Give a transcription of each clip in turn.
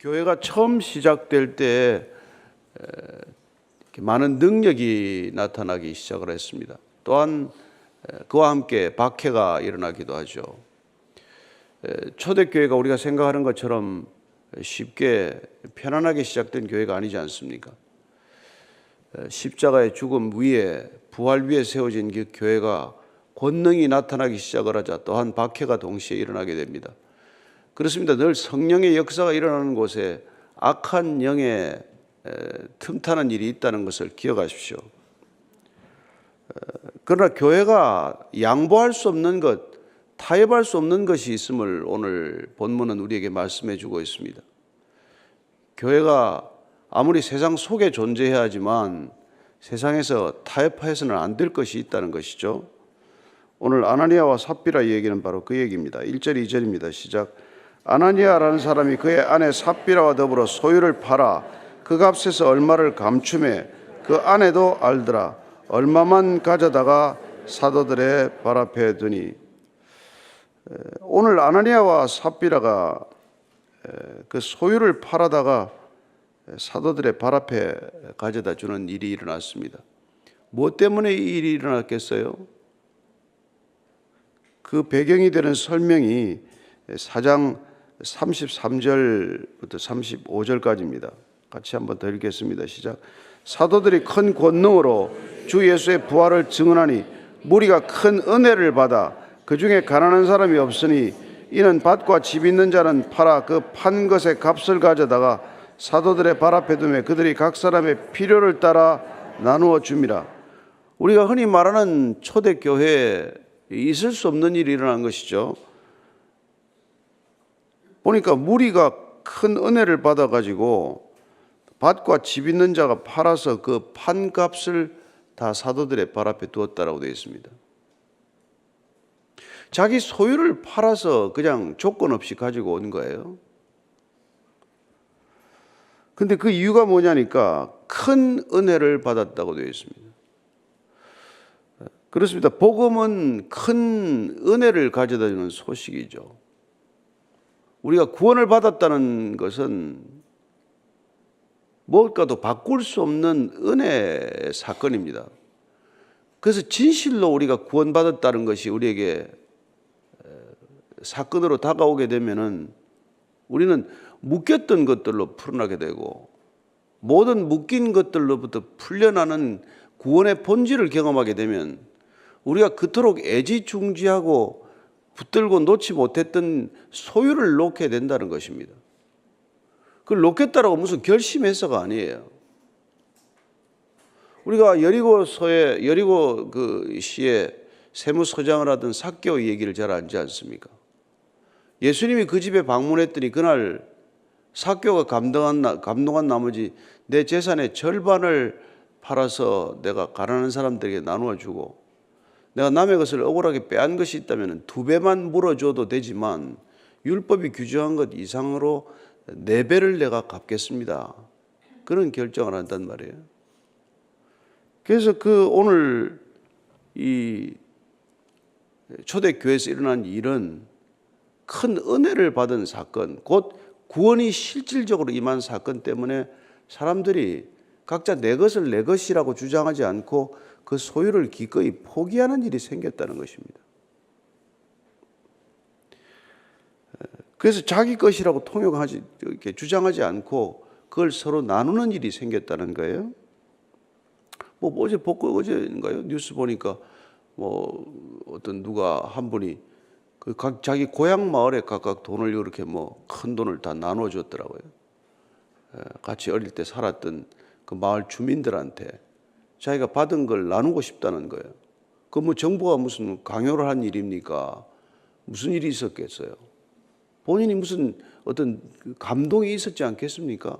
교회가 처음 시작될 때 많은 능력이 나타나기 시작을 했습니다. 또한 에, 그와 함께 박해가 일어나기도 하죠. 에, 초대교회가 우리가 생각하는 것처럼 쉽게 편안하게 시작된 교회가 아니지 않습니까? 에, 십자가의 죽음 위에 부활 위에 세워진 그 교회가 권능이 나타나기 시작을 하자 또한 박해가 동시에 일어나게 됩니다. 그렇습니다. 늘 성령의 역사가 일어나는 곳에 악한 영의 에, 틈타는 일이 있다는 것을 기억하십시오. 에, 그러나 교회가 양보할 수 없는 것, 타협할 수 없는 것이 있음을 오늘 본문은 우리에게 말씀해 주고 있습니다. 교회가 아무리 세상 속에 존재해야 하지만 세상에서 타협해서는 안 될 것이 있다는 것이죠. 오늘 아나니아와 삽비라 얘기는 바로 그 얘기입니다. 1절 2절입니다. 시작. 아나니아라는 사람이 그의 아내 삽비라와 더불어 소유를 팔아 그 값에서 얼마를 감춤해 그 아내도 알더라. 얼마만 가져다가 사도들의 발 앞에 두니 에, 오늘 아나니아와 삽비라가 에, 그 소유를 팔아다가 사도들의 발 앞에 가져다 주는 일이 일어났습니다. 무엇 때문에 이 일이 일어났겠어요? 그 배경이 되는 설명이 4장 33절부터 35절까지입니다. 같이 한번 더 읽겠습니다. 시작. 사도들이 큰 권능으로 주 예수의 부활을 증언하니 무리가 큰 은혜를 받아 그 중에 가난한 사람이 없으니 이는 밭과 집 있는 자는 팔아 그 판 것의 값을 가져다가 사도들의 발 앞에 두며 그들이 각 사람의 필요를 따라 나누어 줍니다. 우리가 흔히 말하는 초대교회에 있을 수 없는 일이 일어난 것이죠. 보니까 무리가 큰 은혜를 받아가지고 밭과 집 있는 자가 팔아서 그 판값을 다 사도들의 발 앞에 두었다라고 되어 있습니다. 자기 소유를 팔아서 그냥 조건 없이 가지고 온 거예요. 근데 그 이유가 뭐냐니까 큰 은혜를 받았다고 되어 있습니다. 그렇습니다. 복음은 큰 은혜를 가져다 주는 소식이죠. 우리가 구원을 받았다는 것은 무엇과도 바꿀 수 없는 은혜 사건입니다. 그래서 진실로 우리가 구원받았다는 것이 우리에게 사건으로 다가오게 되면은 우리는 묶였던 것들로 풀어나게 되고 모든 묶인 것들로부터 풀려나는 구원의 본질을 경험하게 되면 우리가 그토록 애지중지하고 붙들고 놓지 못했던 소유를 놓게 된다는 것입니다. 그걸 놓겠다라고 무슨 결심해서가 아니에요. 우리가 여리고서에 여리고 그 시에 세무서장을 하던 삭개오 얘기를 잘 알지 않습니까? 예수님이 그 집에 방문했더니 그날 삭개오가 감동한 나- 감동한 나머지 내 재산의 절반을 팔아서 내가 가난한 사람들에게 나누어 주고 내가 남의 것을 억울하게 빼앗은 것이 있다면 두 배만 물어줘도 되지만 율법이 규정한 것 이상으로 네 배를 내가 갚겠습니다. 그런 결정을 한단 말이에요. 그래서 그 오늘 이 초대교회에서 일어난 일은 큰 은혜를 받은 사건, 곧 구원이 실질적으로 임한 사건 때문에 사람들이 각자 내 것을 내 것이라고 주장하지 않고 그 소유를 기꺼이 포기하는 일이 생겼다는 것입니다. 그래서 자기 것이라고 통용하지 이렇게 주장하지 않고 그걸 서로 나누는 일이 생겼다는 거예요. 뭐 어제 복고 어제인가요? 뉴스 보니까 뭐 어떤 누가 한 분이 그 각 자기 고향 마을에 각각 돈을 이렇게 뭐 큰 돈을 다 나눠 줬더라고요. 예, 같이 어릴 때 살았던 그 마을 주민들한테 자기가 받은 걸 나누고 싶다는 거예요. 그 뭐 정부가 무슨 강요를 한 일입니까? 무슨 일이 있었겠어요? 본인이 무슨 어떤 그 감동이 있었지 않겠습니까?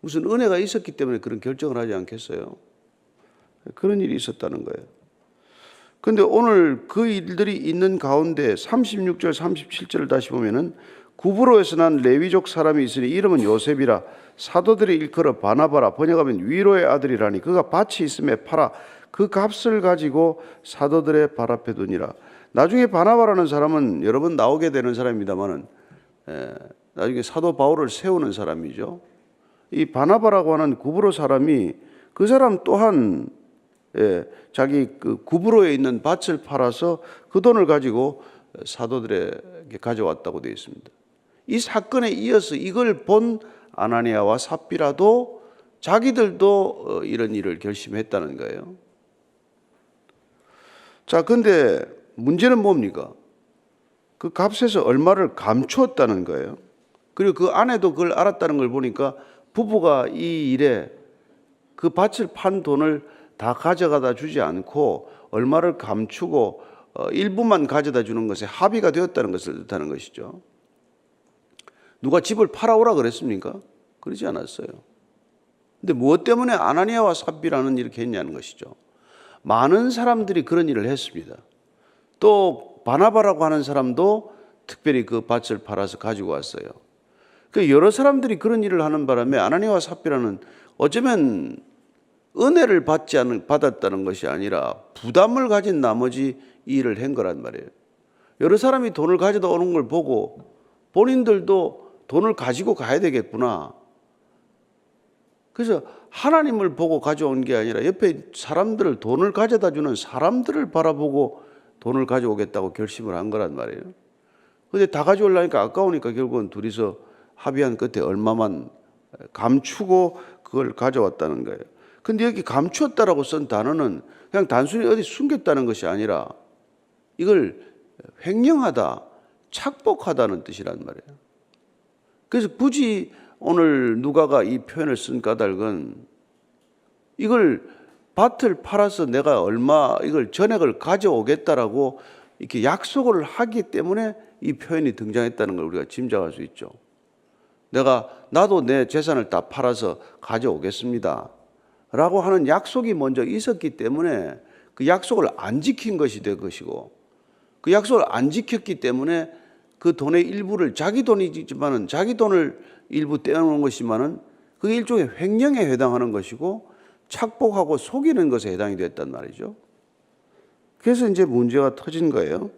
무슨 은혜가 있었기 때문에 그런 결정을 하지 않겠어요? 그런 일이 있었다는 거예요. 근데 오늘 그 일들이 있는 가운데 36절, 37절을 다시 보면은 구브로에서 난 레위족 사람이 있으니 이름은 요셉이라 사도들이 일컬어 바나바라 번역하면 위로의 아들이라니 그가 밭이 있음에 팔아 그 값을 가지고 사도들의 발 앞에 두니라. 나중에 바나바라는 사람은 여러 번 나오게 되는 사람입니다만은 나중에 사도 바울을 세우는 사람이죠. 이 바나바라고 하는 구브로 사람이 그 사람 또한 예, 자기 그 구브로에 있는 밭을 팔아서 그 돈을 가지고 사도들에게 가져왔다고 되어 있습니다. 이 사건에 이어서 이걸 본 아나니아와 삽비라도 자기들도 어, 이런 일을 결심했다는 거예요. 자, 근데 문제는 뭡니까? 그 값에서 얼마를 감추었다는 거예요. 그리고 그 아내도 그걸 알았다는 걸 보니까 부부가 이 일에 그 밭을 판 돈을 다 가져가다 주지 않고 얼마를 감추고 어, 일부만 가져다 주는 것에 합의가 되었다는 것을 뜻하는 것이죠. 누가 집을 팔아오라 그랬습니까? 그러지 않았어요. 근데 무엇 때문에 아나니아와 삽비라는 이렇게 했냐는 것이죠. 많은 사람들이 그런 일을 했습니다. 또 바나바라고 하는 사람도 특별히 그 밭을 팔아서 가지고 왔어요. 그 여러 사람들이 그런 일을 하는 바람에 아나니아와 삽비라는 어쩌면 은혜를 받지 않은 받았다는 것이 아니라 부담을 가진 나머지 이 일을 한 거란 말이에요. 여러 사람이 돈을 가져다 오는 걸 보고 본인들도 돈을 가지고 가야 되겠구나. 그래서 하나님을 보고 가져온 게 아니라 옆에 사람들을 돈을 가져다 주는 사람들을 바라보고 돈을 가져오겠다고 결심을 한 거란 말이에요. 근데 다 가져오려니까 아까우니까 결국은 둘이서 합의한 끝에 얼마만 감추고 그걸 가져왔다는 거예요. 근데 여기 감추었다라고 쓴 단어는 그냥 단순히 어디 숨겼다는 것이 아니라 이걸 횡령하다, 착복하다는 뜻이란 말이에요. 그래서 굳이 오늘 누가가 이 표현을 쓴 까닭은 이걸 밭을 팔아서 내가 얼마 이걸 전액을 가져오겠다라고 이렇게 약속을 하기 때문에 이 표현이 등장했다는 걸 우리가 짐작할 수 있죠. 내가 나도 내 재산을 다 팔아서 가져오겠습니다. 라고 하는 약속이 먼저 있었기 때문에 그 약속을 안 지킨 것이 될 것이고 그 약속을 안 지켰기 때문에 그 돈의 일부를 자기 돈이지만은 자기 돈을 일부 떼어놓은 것이지만은 그게 일종의 횡령에 해당하는 것이고 착복하고 속이는 것에 해당이 됐단 말이죠. 그래서 이제 문제가 터진 거예요.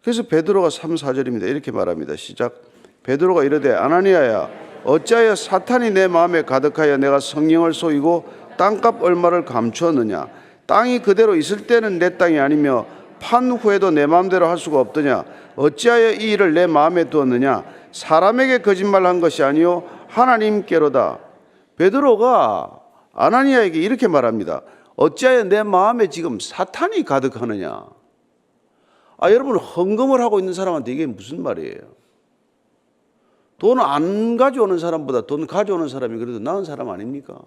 그래서 베드로가 3, 4절입니다. 이렇게 말합니다. 시작. 베드로가 이르되 아나니아야 어찌하여 사탄이 내 마음에 가득하여 내가 성령을 쏘이고 땅값 얼마를 감추었느냐 땅이 그대로 있을 때는 내 땅이 아니며 판 후에도 내 마음대로 할 수가 없더냐 어찌하여 이 일을 내 마음에 두었느냐 사람에게 거짓말한 것이 아니요 하나님께로다 베드로가 아나니아에게 이렇게 말합니다 어찌하여 내 마음에 지금 사탄이 가득하느냐 아 여러분 헌금을 하고 있는 사람한테 이게 무슨 말이에요 돈 안 가져오는 사람보다 돈 가져오는 사람이 그래도 나은 사람 아닙니까?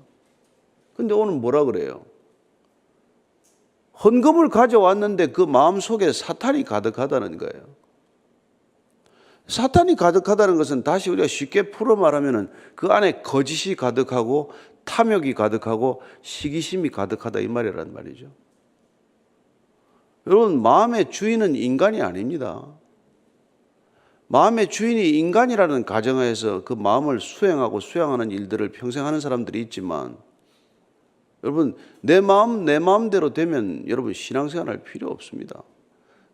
근데 오늘 뭐라 그래요? 헌금을 가져왔는데 그 마음 속에 사탄이 가득하다는 거예요. 사탄이 가득하다는 것은 다시 우리가 쉽게 풀어 말하면은 그 안에 거짓이 가득하고 탐욕이 가득하고 시기심이 가득하다 이 말이란 말이죠. 여러분, 마음의 주인은 인간이 아닙니다. 마음의 주인이 인간이라는 가정하에서 그 마음을 수행하고 수양하는 일들을 평생 하는 사람들이 있지만 여러분 내 마음 내 마음대로 되면 여러분 신앙생활 할 필요 없습니다.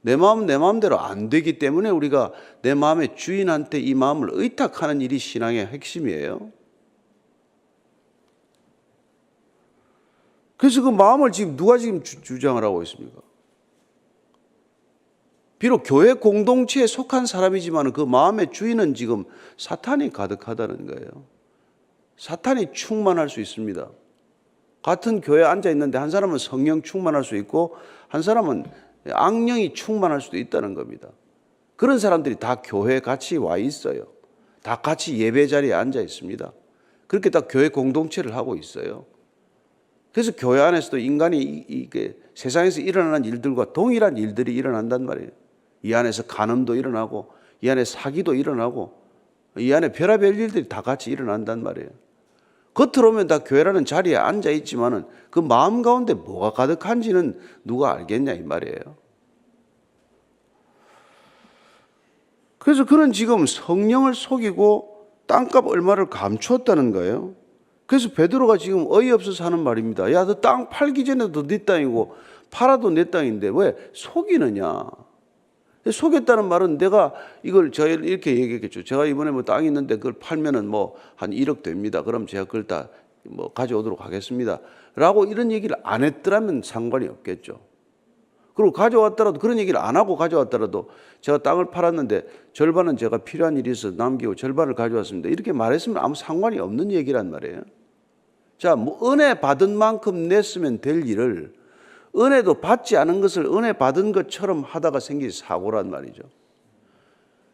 내 마음 내 마음대로 안 되기 때문에 우리가 내 마음의 주인한테 이 마음을 의탁하는 일이 신앙의 핵심이에요. 그래서 그 마음을 지금 누가 지금 주, 주장을 하고 있습니까? 비록 교회 공동체에 속한 사람이지만 그 마음의 주인은 지금 사탄이 가득하다는 거예요. 사탄이 충만할 수 있습니다. 같은 교회에 앉아 있는데 한 사람은 성령 충만할 수 있고 한 사람은 악령이 충만할 수도 있다는 겁니다. 그런 사람들이 다 교회에 같이 와 있어요. 다 같이 예배 자리에 앉아 있습니다. 그렇게 다 교회 공동체를 하고 있어요. 그래서 교회 안에서도 인간이 이게 세상에서 일어나는 일들과 동일한 일들이 일어난단 말이에요. 이 안에서 간음도 일어나고 이 안에 사기도 일어나고 이 안에 별의별 일들이 다 같이 일어난단 말이에요. 겉으로 오면 다 교회라는 자리에 앉아 있지만은 그 마음 가운데 뭐가 가득한지는 누가 알겠냐 이 말이에요. 그래서 그는 지금 성령을 속이고 땅값 얼마를 감추었다는 거예요. 그래서 베드로가 지금 어이없어서 하는 말입니다. 야, 너 땅 팔기 전에도 네 땅이고 팔아도 내 땅인데 왜 속이느냐? 속였다는 말은 내가 이걸 저 이렇게 얘기했겠죠. 제가 이번에 뭐 땅이 있는데 그걸 팔면은 뭐 한 1억 됩니다. 그럼 제가 그걸 다 뭐 가져오도록 하겠습니다. 라고 이런 얘기를 안 했더라면 상관이 없겠죠. 그리고 가져왔더라도 그런 얘기를 안 하고 가져왔더라도 제가 땅을 팔았는데 절반은 제가 필요한 일이 있어서 남기고 절반을 가져왔습니다. 이렇게 말했으면 아무 상관이 없는 얘기란 말이에요. 자, 뭐 은혜 받은 만큼 냈으면 될 일을 은혜도 받지 않은 것을 은혜 받은 것처럼 하다가 생긴 사고란 말이죠.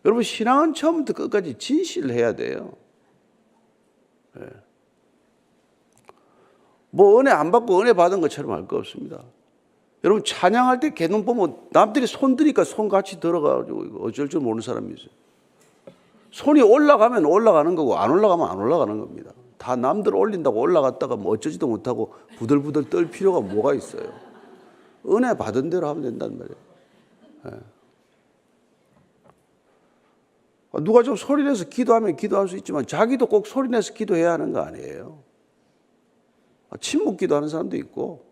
여러분 신앙은 처음부터 끝까지 진실을 해야 돼요. 예. 뭐 은혜 안 받고 은혜 받은 것처럼 할 거 없습니다. 여러분 찬양할 때 개눈 보면 남들이 손 드니까 손 같이 들어가지고 이거 어쩔 줄 모르는 사람이 있어요. 손이 올라가면 올라가는 거고 안 올라가면 안 올라가는 겁니다. 다 남들 올린다고 올라갔다가 뭐 어쩌지도 못하고 부들부들 떨 필요가 뭐가 있어요. 은혜 받은 대로 하면 된단 말이에요. 예. 누가 좀 소리내서 기도하면 기도할 수 있지만 자기도 꼭 소리내서 기도해야 하는 거 아니에요. 침묵 기도하는 사람도 있고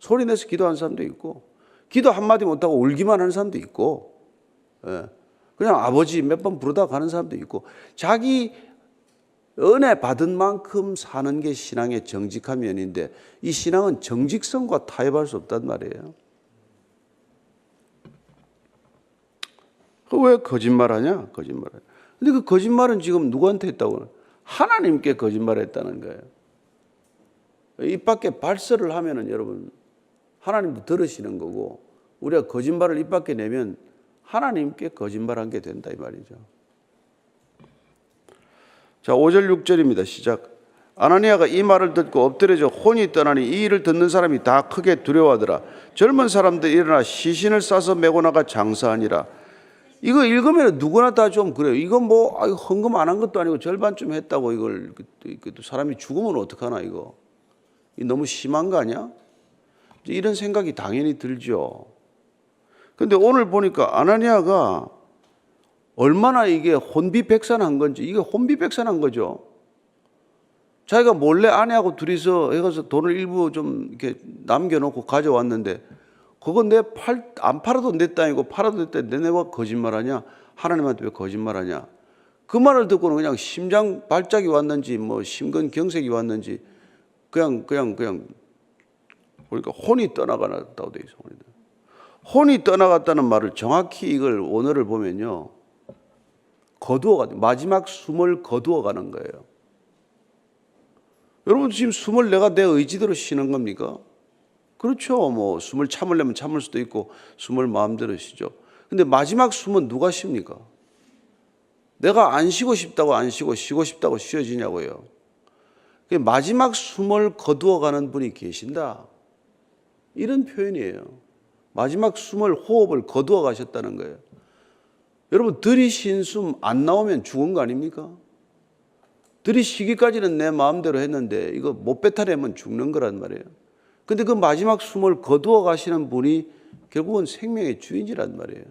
소리내서 기도하는 사람도 있고 기도 한마디 못하고 울기만 하는 사람도 있고 예. 그냥 아버지 몇 번 부르다 가는 사람도 있고 자기 은혜 받은 만큼 사는 게 신앙의 정직한 면인데 이 신앙은 정직성과 타협할 수 없단 말이에요. 그왜 거짓말하냐? 거짓말하냐. 근데 그 거짓말은 지금 누구한테 했다고? 하나님께 거짓말했다는 거예요. 입 밖에 발설을 하면은 여러분 하나님도 들으시는 거고 우리가 거짓말을 입 밖에 내면 하나님께 거짓말한 게 된다 이 말이죠. 자, 5절 6절입니다. 시작. 아나니아가 이 말을 듣고 엎드려져 혼이 떠나니 이 일을 듣는 사람이 다 크게 두려워하더라. 젊은 사람들 일어나 시신을 싸서 메고 나가 장사하니라. 이거 읽으면 누구나 다 좀 그래요. 이건 뭐 아유, 헌금 안 한 것도 아니고 절반쯤 했다고 이걸 그, 또 사람이 죽으면 어떡하나 이거. 이 너무 심한 거 아니야? 이런 생각이 당연히 들죠. 근데 오늘 보니까 아나니아가 얼마나 이게 혼비백산한 건지 이게 혼비백산한 거죠. 자기가 몰래 아내하고 둘이서 해가서 돈을 일부 좀 이렇게 남겨놓고 가져왔는데 그건 내 팔 안 팔아도 내 땅이고 팔아도 내 땅. 내가 거짓말하냐? 하나님한테 왜 거짓말하냐? 그 말을 듣고는 그냥 심장 발작이 왔는지 뭐 심근 경색이 왔는지 그냥 그냥 그냥 그러니까 혼이 떠나갔다고 돼 있어. 혼이 떠나갔다는 말을 정확히 이걸 원어를 보면요. 거두어가 마지막 숨을 거두어 가는 거예요. 여러분 지금 숨을 내가 내 의지대로 쉬는 겁니까? 그렇죠. 뭐 숨을 참으려면 참을 수도 있고 숨을 마음대로 쉬죠. 근데 마지막 숨은 누가 쉽니까? 내가 안 쉬고 싶다고 안 쉬고 쉬고 싶다고 쉬어지냐고요. 마지막 숨을 거두어 가는 분이 계신다. 이런 표현이에요. 마지막 숨을 호흡을 거두어 가셨다는 거예요. 여러분 들이쉰 숨안 나오면 죽은 거 아닙니까? 들이쉬기까지는 내 마음대로 했는데 이거 못 뱉어내면 죽는 거란 말이에요. 근데 그 마지막 숨을 거두어 가시는 분이 결국은 생명의 주인이란 말이에요.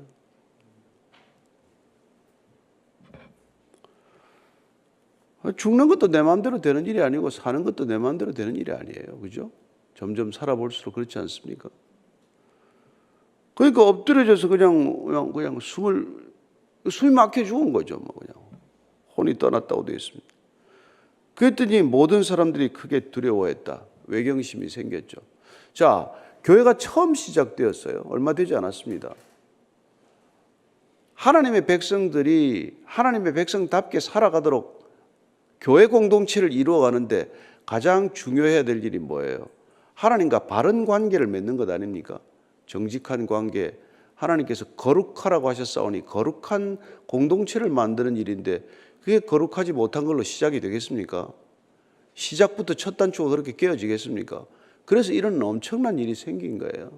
죽는 것도 내 마음대로 되는 일이 아니고 사는 것도 내 마음대로 되는 일이 아니에요. 그죠? 점점 살아볼수록 그렇지 않습니까? 그러니까 엎드려져서 그냥, 그냥, 그냥 숨을, 숨이 막혀 죽은 거죠. 뭐 그냥. 혼이 떠났다고 되어 있습니다. 그랬더니 모든 사람들이 크게 두려워했다. 외경심이 생겼죠. 자, 교회가 처음 시작되었어요. 얼마 되지 않았습니다. 하나님의 백성들이 하나님의 백성답게 살아가도록 교회 공동체를 이루어가는데 가장 중요해야 될 일이 뭐예요? 하나님과 바른 관계를 맺는 것 아닙니까? 정직한 관계. 하나님께서 거룩하라고 하셨사오니 거룩한 공동체를 만드는 일인데 그게 거룩하지 못한 걸로 시작이 되겠습니까? 시작부터 첫 단추가 그렇게 깨어지겠습니까? 그래서 이런 엄청난 일이 생긴 거예요.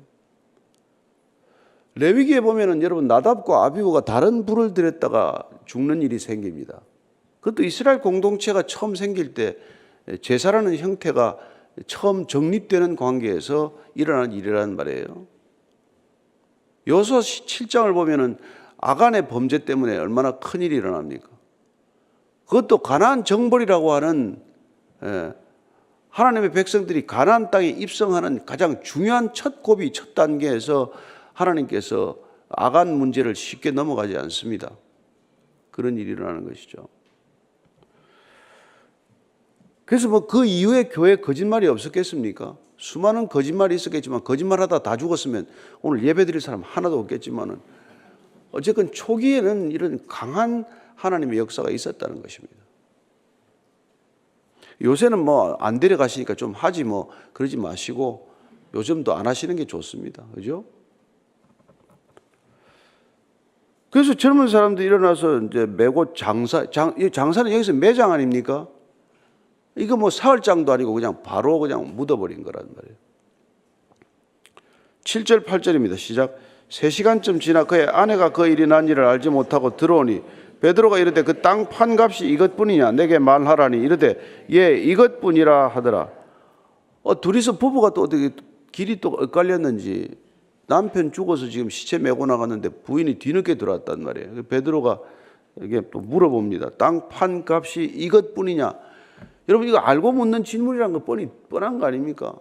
레위기에 보면은 여러분 나답과 아비후가 다른 불을 들였다가 죽는 일이 생깁니다. 그것도 이스라엘 공동체가 처음 생길 때 제사라는 형태가 처음 정립되는 관계에서 일어난 일이라는 말이에요. 여호수아 7장을 보면은 아간의 범죄 때문에 얼마나 큰 일이 일어납니까? 그것도 가나안 정벌이라고 하는 예, 하나님의 백성들이 가나안 땅에 입성하는 가장 중요한 첫 고비 첫 단계에서 하나님께서 아간 문제를 쉽게 넘어가지 않습니다. 그런 일이 일어나는 것이죠. 그래서 뭐 그 이후에 교회 거짓말이 없었겠습니까? 수많은 거짓말이 있었겠지만 거짓말하다 다 죽었으면 오늘 예배드릴 사람 하나도 없겠지만은 어쨌건 초기에는 이런 강한 하나님의 역사가 있었다는 것입니다. 요새는 뭐 안 데려가시니까 좀 하지 뭐 그러지 마시고 요즘도 안 하시는 게 좋습니다. 그죠? 그래서 젊은 사람들이 일어나서 이제 메고 장사, 장, 이 장사는 여기서 매장 아닙니까? 이거 뭐 사흘장도 아니고 그냥 바로 그냥 묻어버린 거란 말이에요. 7절, 8절입니다. 시작. 3시간쯤 지나 그의 아내가 그 일이 난 일을 알지 못하고 들어오니 베드로가 이르되 그 땅 판값이 이것뿐이냐 내게 말하라니 이르되 예 이것뿐이라 하더라. 어 둘이서 부부가 또 어떻게 길이 또 엇갈렸는지 남편 죽어서 지금 시체 메고 나갔는데 부인이 뒤늦게 들어왔단 말이에요. 그 베드로가 이게 또 물어봅니다. 땅 판값이 이것뿐이냐? 여러분 이거 알고 묻는 질문이란 거 뻔히 뻔한 거 아닙니까?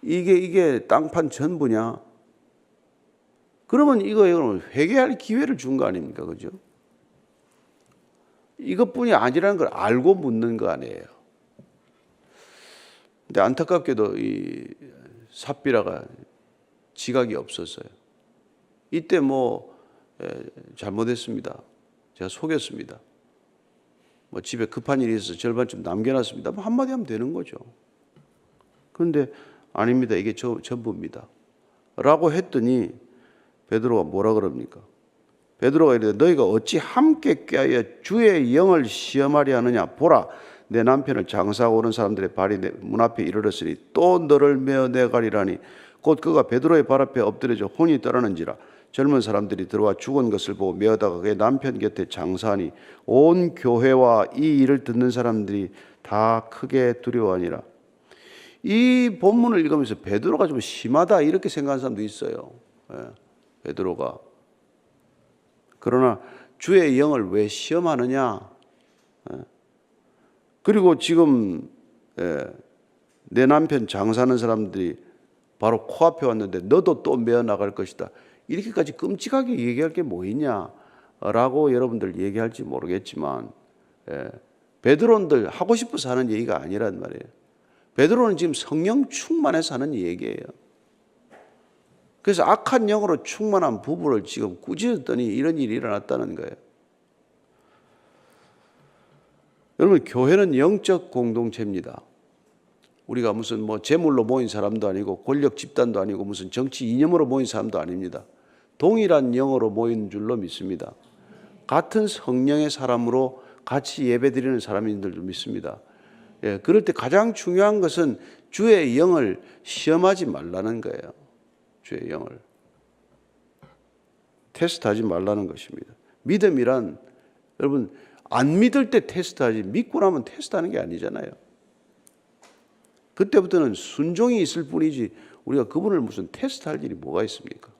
이게 이게 땅판 전부냐? 그러면 이거 이거는 회개할 기회를 준 거 아닙니까? 그죠? 이것뿐이 아니라는 걸 알고 묻는 거 아니에요. 근데 안타깝게도 이 삽비라가 지각이 없었어요. 이때 뭐 에, 잘못했습니다. 제가 속였습니다. 뭐 집에 급한 일이 있어서 절반쯤 남겨놨습니다. 뭐 한마디 하면 되는 거죠. 그런데 아닙니다. 이게 저, 전부입니다. 라고 했더니 베드로가 뭐라 그럽니까? 베드로가 이르되 너희가 어찌 함께 꾀하여 주의 영을 시험하려 하느냐 보라 내 남편을 장사하고 오는 사람들의 발이 내 문 앞에 이르렀으니 또 너를 메어 내가리라니 곧 그가 베드로의 발 앞에 엎드려져 혼이 떠나는지라 젊은 사람들이 들어와 죽은 것을 보고 메어다가 그의 남편 곁에 장사하니 온 교회와 이 일을 듣는 사람들이 다 크게 두려워하니라 이 본문을 읽으면서 베드로가 좀 심하다 이렇게 생각하는 사람도 있어요. 예, 베드로가 그러나 주의 영을 왜 시험하느냐? 예. 그리고 지금 예, 내 남편 장사하는 사람들이 바로 코앞에 왔는데 너도 또 메어 나갈 것이다. 이렇게까지 끔찍하게 얘기할 게 뭐 있냐라고 여러분들 얘기할지 모르겠지만 예, 베드로들 하고 싶어서 하는 얘기가 아니란 말이에요. 베드로는 지금 성령 충만해서 하는 얘기예요. 그래서 악한 영으로 충만한 부부를 지금 꾸짖었더니 이런 일이 일어났다는 거예요. 여러분, 교회는 영적 공동체입니다. 우리가 무슨 뭐 재물로 모인 사람도 아니고 권력 집단도 아니고 무슨 정치 이념으로 모인 사람도 아닙니다. 동일한 영으로 모인 줄로 믿습니다. 같은 성령의 사람으로 같이 예배드리는 사람인 줄 믿습니다. 예, 그럴 때 가장 중요한 것은 주의 영을 시험하지 말라는 거예요. 주의 영을 테스트하지 말라는 것입니다. 믿음이란 여러분 안 믿을 때 테스트하지 믿고 나면 테스트하는 게 아니잖아요. 그때부터는 순종이 있을 뿐이지 우리가 그분을 무슨 테스트할 일이 뭐가 있습니까?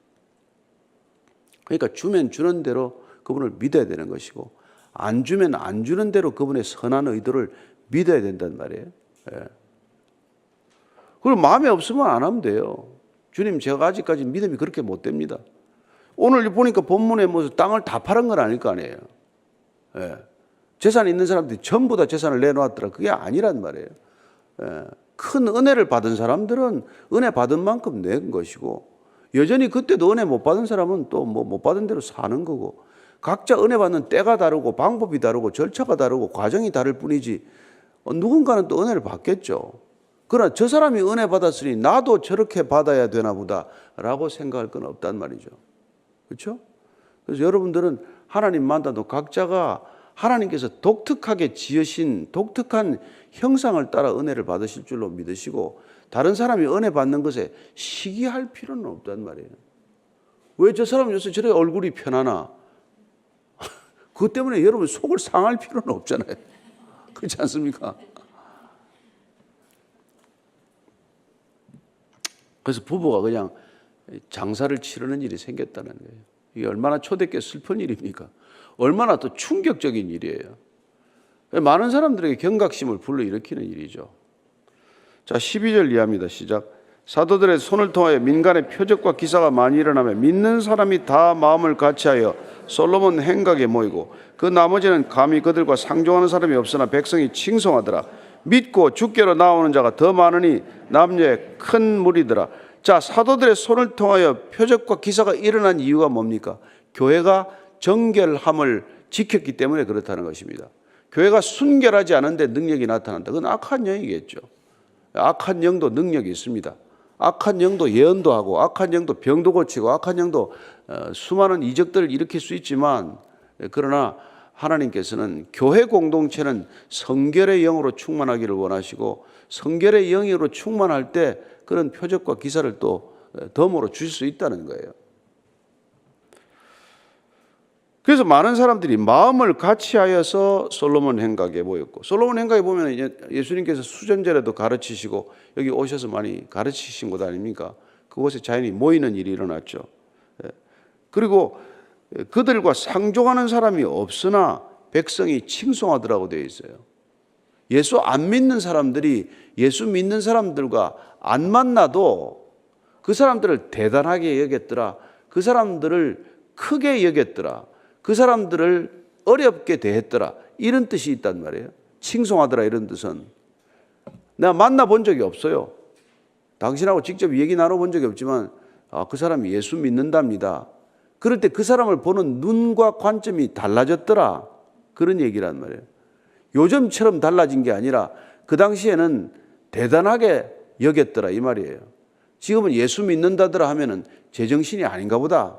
그러니까 주면 주는 대로 그분을 믿어야 되는 것이고 안 주면 안 주는 대로 그분의 선한 의도를 믿어야 된단 말이에요. 예. 그럼 마음에 없으면 안 하면 돼요. 주님, 제가 아직까지 믿음이 그렇게 못 됩니다. 오늘 보니까 본문에 뭐 땅을 다 팔은 건 아닐 거 아니에요. 예. 재산 있는 사람들이 전부 다 재산을 내놓았더라. 그게 아니란 말이에요. 예. 큰 은혜를 받은 사람들은 은혜 받은 만큼 낸 것이고, 여전히 그때도 은혜 못 받은 사람은 또 뭐 못 받은 대로 사는 거고, 각자 은혜 받는 때가 다르고, 방법이 다르고, 절차가 다르고, 과정이 다를 뿐이지, 어, 누군가는 또 은혜를 받겠죠. 그러나 저 사람이 은혜 받았으니 나도 저렇게 받아야 되나 보다라고 생각할 건 없단 말이죠. 그렇죠? 그래서 여러분들은 하나님 만나도 각자가 하나님께서 독특하게 지으신 독특한 형상을 따라 은혜를 받으실 줄로 믿으시고 다른 사람이 은혜 받는 것에 시기할 필요는 없단 말이에요. 왜 저 사람 요새 저렇게 얼굴이 편하나? 그것 때문에 여러분 속을 상할 필요는 없잖아요. 그렇지 않습니까? 그래서 부부가 그냥 장사를 치르는 일이 생겼다는 거예요. 이게 얼마나 초대께 슬픈 일입니까? 얼마나 또 충격적인 일이에요. 많은 사람들에게 경각심을 불러일으키는 일이죠. 자, 12절 이하입니다. 시작. 사도들의 손을 통하여 민간의 표적과 기사가 많이 일어나며 믿는 사람이 다 마음을 같이하여 솔로몬 행각에 모이고 그 나머지는 감히 그들과 상종하는 사람이 없으나 백성이 칭송하더라. 믿고 주께로 나오는 자가 더 많으니 남녀의 큰 무리더라. 자 사도들의 손을 통하여 표적과 기사가 일어난 이유가 뭡니까? 교회가 정결함을 지켰기 때문에 그렇다는 것입니다. 교회가 순결하지 않은데 능력이 나타난다. 그건 악한 영이겠죠 악한 영도 능력이 있습니다. 악한 영도 예언도 하고 악한 영도 병도 고치고 악한 영도 어, 수많은 이적들을 일으킬 수 있지만 예, 그러나 하나님께서는 교회 공동체는 성결의 영으로 충만하기를 원하시고 성결의 영으로 충만할 때 그런 표적과 기사를 또 어, 덤으로 주실 수 있다는 거예요. 그래서 많은 사람들이 마음을 같이하여서 솔로몬 행각에 모였고 솔로몬 행각에 보면 예수님께서 수전제라도 가르치시고 여기 오셔서 많이 가르치신 곳 아닙니까? 그곳에 자연히 모이는 일이 일어났죠. 예. 그리고 그들과 상종하는 사람이 없으나 백성이 칭송하더라고 되어 있어요. 예수 안 믿는 사람들이 예수 믿는 사람들과 안 만나도 그 사람들을 대단하게 여겼더라. 그 사람들을 크게 여겼더라. 그 사람들을 어렵게 대했더라. 이런 뜻이 있단 말이에요. 칭송하더라 이런 뜻은. 내가 만나본 적이 없어요. 당신하고 직접 얘기 나눠본 적이 없지만 아, 그 사람이 예수 믿는답니다. 그럴 때 그 사람을 보는 눈과 관점이 달라졌더라. 그런 얘기란 말이에요. 요즘처럼 달라진 게 아니라 그 당시에는 대단하게 여겼더라 이 말이에요. 지금은 예수 믿는다더라 하면은 제정신이 아닌가 보다.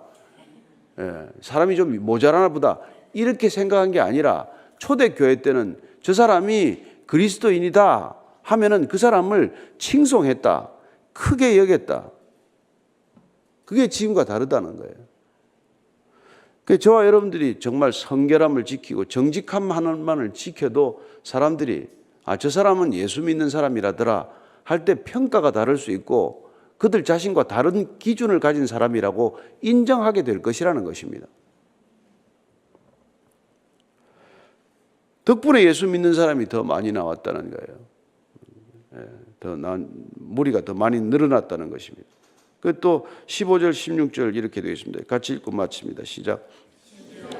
예, 사람이 좀 모자라나 보다. 이렇게 생각한 게 아니라 초대교회 때는 저 사람이 그리스도인이다 하면은 그 사람을 칭송했다. 크게 여겼다. 그게 지금과 다르다는 거예요. 그 저와 여러분들이 정말 성결함을 지키고 정직함 하나만을 지켜도 사람들이 아, 저 사람은 예수 믿는 사람이라더라 할 때 평가가 다를 수 있고 그들 자신과 다른 기준을 가진 사람이라고 인정하게 될 것이라는 것입니다. 덕분에 예수 믿는 사람이 더 많이 나왔다는 거예요. 예, 더 난, 무리가 더 많이 늘어났다는 것입니다. 그또 15절, 16절 이렇게 되어 있습니다. 같이 읽고 마칩니다. 시작.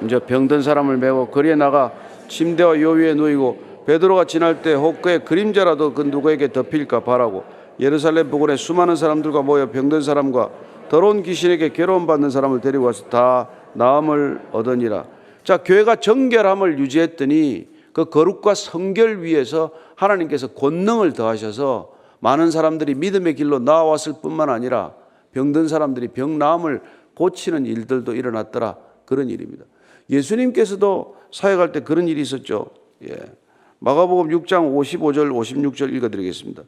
이제 병든 사람을 메고 거리에 나가 침대와 요 위에 누이고 베드로가 지날 때 혹 그의 그림자라도 그 누구에게 덮일까 바라고 예루살렘 부근에 수많은 사람들과 모여 병든 사람과 더러운 귀신에게 괴로움 받는 사람을 데리고 와서 다 나음을 얻으니라. 자, 교회가 정결함을 유지했더니 그 거룩과 성결 위에서 하나님께서 권능을 더하셔서 많은 사람들이 믿음의 길로 나아왔을 뿐만 아니라 병든 사람들이 병 나음을 고치는 일들도 일어났더라. 그런 일입니다. 예수님께서도 사역할 때 그런 일이 있었죠. 예. 마가복음 6장 55절 56절 읽어드리겠습니다.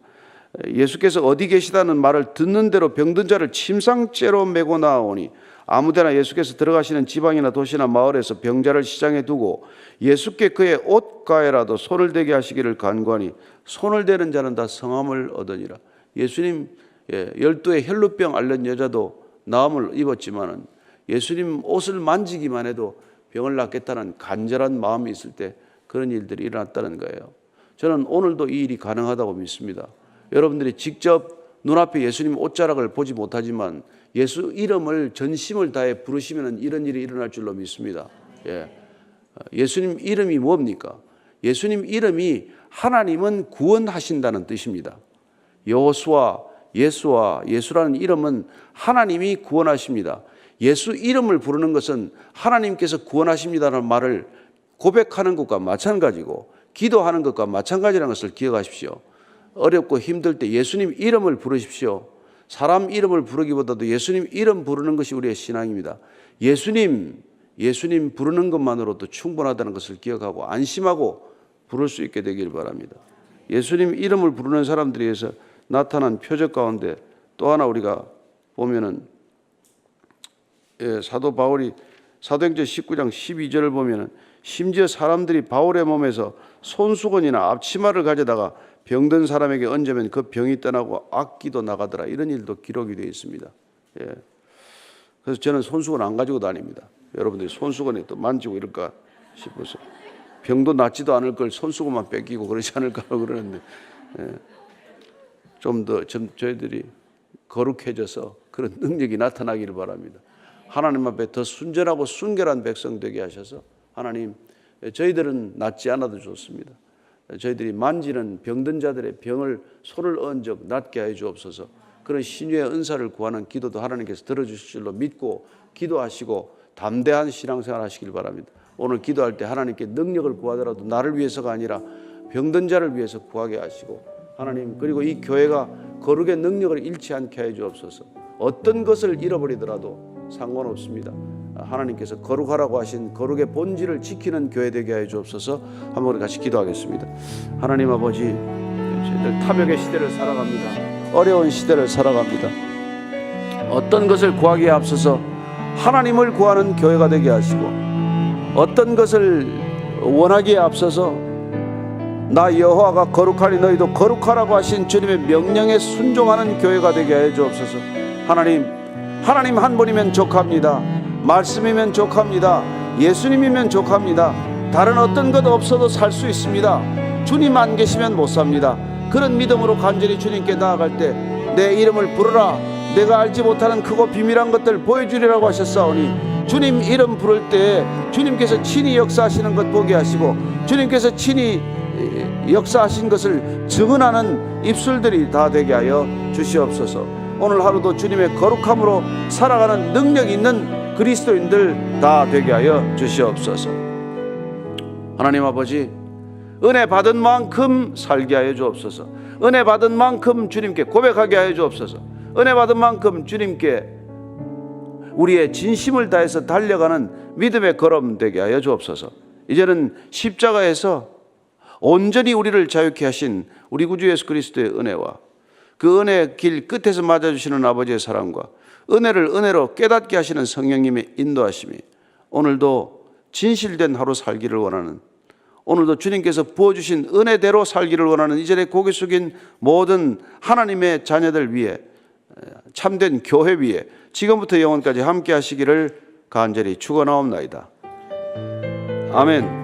예수께서 어디 계시다는 말을 듣는 대로 병든 자를 침상째로 메고 나오니 아무데나 예수께서 들어가시는 지방이나 도시나 마을에서 병자를 시장에 두고 예수께 그의 옷가에라도 손을 대게 하시기를 간구하니 손을 대는 자는 다 성함을 얻으니라. 예수님 예, 열두의 혈루병 앓는 여자도 나음을 입었지만은 예수님 옷을 만지기만 해도 병을 낫겠다는 간절한 마음이 있을 때 그런 일들이 일어났다는 거예요. 저는 오늘도 이 일이 가능하다고 믿습니다. 여러분들이 직접 눈앞에 예수님 옷자락을 보지 못하지만 예수 이름을 전심을 다해 부르시면 이런 일이 일어날 줄로 믿습니다. 예. 예수님 이름이 뭡니까? 예수님 이름이 하나님은 구원하신다는 뜻입니다. 여호수아, 예수와 예수라는 이름은 하나님이 구원하십니다. 예수 이름을 부르는 것은 하나님께서 구원하십니다라는 말을 고백하는 것과 마찬가지고 기도하는 것과 마찬가지라는 것을 기억하십시오. 어렵고 힘들 때 예수님 이름을 부르십시오. 사람 이름을 부르기보다도 예수님 이름 부르는 것이 우리의 신앙입니다. 예수님, 예수님 부르는 것만으로도 충분하다는 것을 기억하고 안심하고 부를 수 있게 되길 바랍니다. 예수님 이름을 부르는 사람들에 의해서 나타난 표적 가운데 또 하나 우리가 보면은 예, 사도 바울이 사도행전 19장 12절을 보면은 심지어 사람들이 바울의 몸에서 손수건이나 앞치마를 가져다가 병든 사람에게 얹으면 그 병이 떠나고 악기도 나가더라. 이런 일도 기록이 되어 있습니다. 예. 그래서 저는 손수건 안 가지고 다닙니다. 여러분들이 손수건에 또 만지고 이럴까 싶어서 병도 낫지도 않을 걸 손수건만 뺏기고 그러지 않을까 그러는데 예. 좀더 저희들이 거룩해져서 그런 능력이 나타나기를 바랍니다. 하나님 앞에 더 순전하고 순결한 백성 되게 하셔서 하나님 저희들은 낫지 않아도 좋습니다. 저희들이 만지는 병든 자들의 병을 손을 얹어 낫게 해 주옵소서. 그런 신유의 은사를 구하는 기도도 하나님께서 들어주실 줄로 믿고 기도하시고 담대한 신앙생활 하시길 바랍니다. 오늘 기도할 때 하나님께 능력을 구하더라도 나를 위해서가 아니라 병든 자를 위해서 구하게 하시고 하나님 그리고 이 교회가 거룩의 능력을 잃지 않게 해 주옵소서. 어떤 것을 잃어버리더라도 상관없습니다. 하나님께서 거룩하라고 하신 거룩의 본질을 지키는 교회 되게 해 주옵소서. 한번 같이 기도하겠습니다. 하나님 아버지, 저희들 탐욕의 시대를 살아갑니다. 어려운 시대를 살아갑니다. 어떤 것을 구하기에 앞서서 하나님을 구하는 교회가 되게 하시고 어떤 것을 원하기에 앞서서 나 여호와가 거룩하니 너희도 거룩하라고 하신 주님의 명령에 순종하는 교회가 되게 해 주옵소서. 하나님, 하나님 한 분이면 족합니다. 말씀이면 족합니다. 예수님이면 족합니다. 다른 어떤 것 없어도 살 수 있습니다. 주님 안 계시면 못 삽니다. 그런 믿음으로 간절히 주님께 나아갈 때 내 이름을 부르라. 내가 알지 못하는 크고 비밀한 것들 보여주리라고 하셨사오니 주님 이름 부를 때 주님께서 친히 역사하시는 것 보게 하시고 주님께서 친히 역사하신 것을 증언하는 입술들이 다 되게 하여 주시옵소서. 오늘 하루도 주님의 거룩함으로 살아가는 능력 있는 그리스도인들 다 되게 하여 주시옵소서. 하나님 아버지, 은혜 받은 만큼 살게 하여 주옵소서. 은혜 받은 만큼 주님께 고백하게 하여 주옵소서. 은혜 받은 만큼 주님께 우리의 진심을 다해서 달려가는 믿음의 걸음 되게 하여 주옵소서. 이제는 십자가에서 온전히 우리를 자유케 하신 우리 구주 예수 그리스도의 은혜와 그 은혜 길 끝에서 맞아주시는 아버지의 사랑과 은혜를 은혜로 깨닫게 하시는 성령님의 인도하심이 오늘도 진실된 하루 살기를 원하는 오늘도 주님께서 부어주신 은혜대로 살기를 원하는 이전에 고개 숙인 모든 하나님의 자녀들 위해 참된 교회 위에 지금부터 영원까지 함께 하시기를 간절히 축원하옵나이다. 아멘.